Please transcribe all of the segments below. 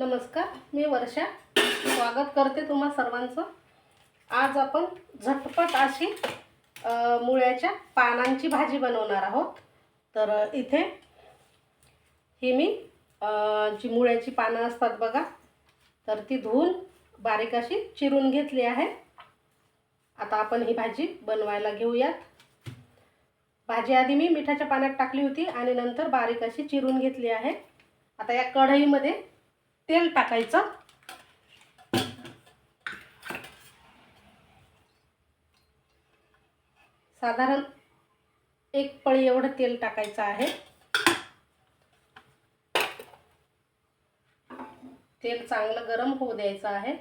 नमस्कार मी वर्षा. स्वागत करते तुम्हा सर्वांचं. आज आपण झटपट अशी मुळ्याच्या पानांची भाजी बनवणार आहोत. तर इथे ही मी जी मुळ्याची पानं असतात बघा तर ती धुवून बारीक अशी चिरून घेतली आहे. आता आपण ही भाजी बनवायला घेऊयात. भाजी आधी मी मिठाच्या पाण्यात टाकली होती आणि नंतर बारीक अशी चिरून घेतली आहे. आता या कढईमध्ये तेल टाकायचं. साधारण एक पळी एवढं तेल टाकायचं आहे. तेल चांगलं गरम होऊ द्यायचं आहे.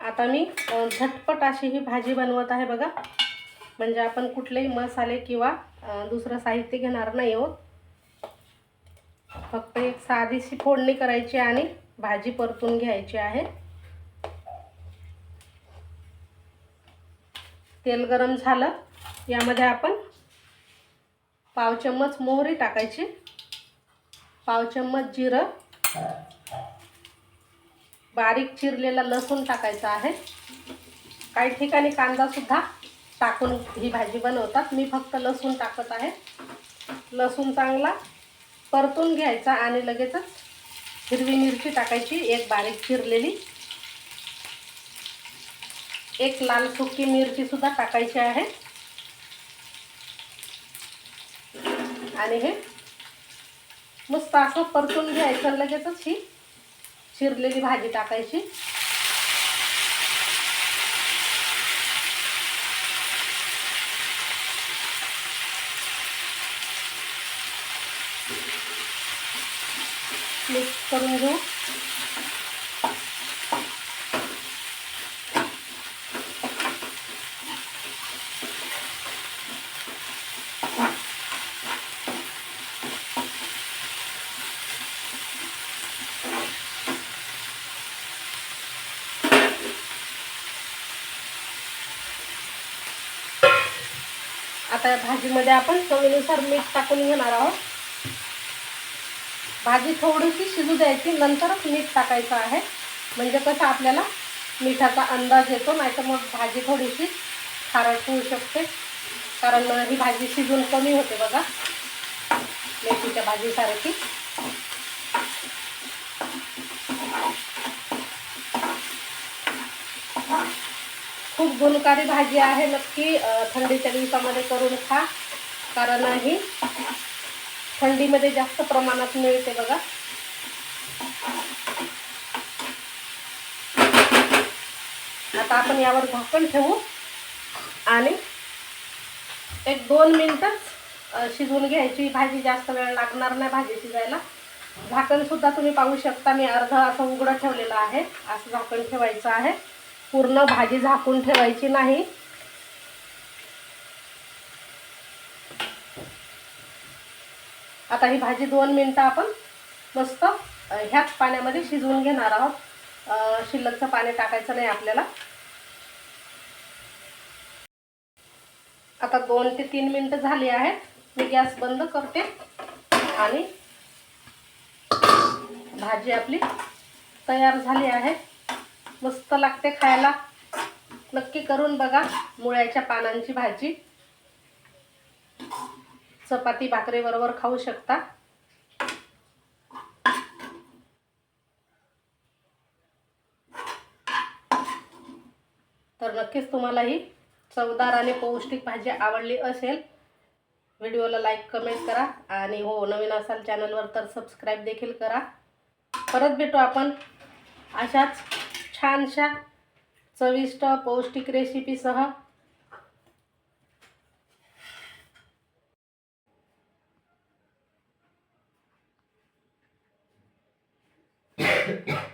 आता मी झटपट अशी ही भाजी बनवत आहे बघा. म्हणजे आपण कुठलेही मसाले किंवा दुसरं साहित्य घेणार नाही आहोत. फक्त एक साधीशी फोडणी करायची आणि भाजी परतून घ्यायची आहे. तेल गरम झालं. यामध्ये आपण पाव चम्मच मोहरी टाकायची. पाव चम्मच जिरं. बारीक चिरलेला लसूण टाकायचा आहे. काही ठिकाणी कांदासुद्धा टाकून ही भाजी बनवतात. मी फक्त लसूण टाकत आहे. लसूण चांगला परतून घ्यायचा आणि लगेचच हिरवी मिरची टाकायची एक बारीक चिरलेली. एक लाल सुकी मिरचीसुद्धा टाकायची आहे. आणि हे मस्त असं परतून घ्यायचं लगेचच ही चिरलेली भाजी टाकायची. मिक्स करून घेऊ. आता भाजीमध्ये आपण चवीनुसार मीठ टाकून घेणार आहोत. भाजी थोडीशी शिजू द्यायची नंतरच मीठ टाकायचं आहे. म्हणजे कसं आपल्याला मिठाचा अंदाज येतो नाहीतर मग भाजी थोडीशी खारट होऊ शकते. कारण ही भाजी शिजून कमी होते बघा. मेथीच्या भाजीसारखी. खूप गुणकारी भाजी आहे नक्की थंडीच्या दिवसामध्ये करून खा. कारण ही थंडीमध्ये जास्त प्रमाणात मिळते बघा. आता आपण यावर झाकण ठेवू आणि एक दोन मिनटंच शिजवून घ्यायची. भाजी जास्त वेळ लागणार नाही भाजी शिजायला. झाकण सुद्धा तुम्ही पाहू शकता. मी अर्ध असं उघडं ठेवलेलं आहे. असं झाकण ठेवायचं आहे. पूर्ण भाजी झाकून ठेवायची नाही. आता ही भाजी दोन मिनटं आपण मस्त ह्याच पाण्यामध्ये शिजवून घेणार आहोत. शिल्लकचं पाणी टाकायचं नाही आपल्याला. आता दोन ते तीन मिनटं झाली आहेत. मी गॅस बंद करते आणि भाजी आपली तयार झाली आहे. मस्त लागते खायला. नक्की करून बघा मुळ्याच्या पानांची भाजी. चपाती भाकरीबरोबर खाऊ शकता. तर नक्कीच तुम्हाला ही चवदार आणि पौष्टिक भाजी आवडली असेल व्हिडिओला लाईक कमेंट करा आणि हो नवीन असाल चॅनलवर तर सबस्क्राईब देखील करा. परत भेटू आपण अशाच छानशा चविष्ट पौष्टिक रेसिपीसह right?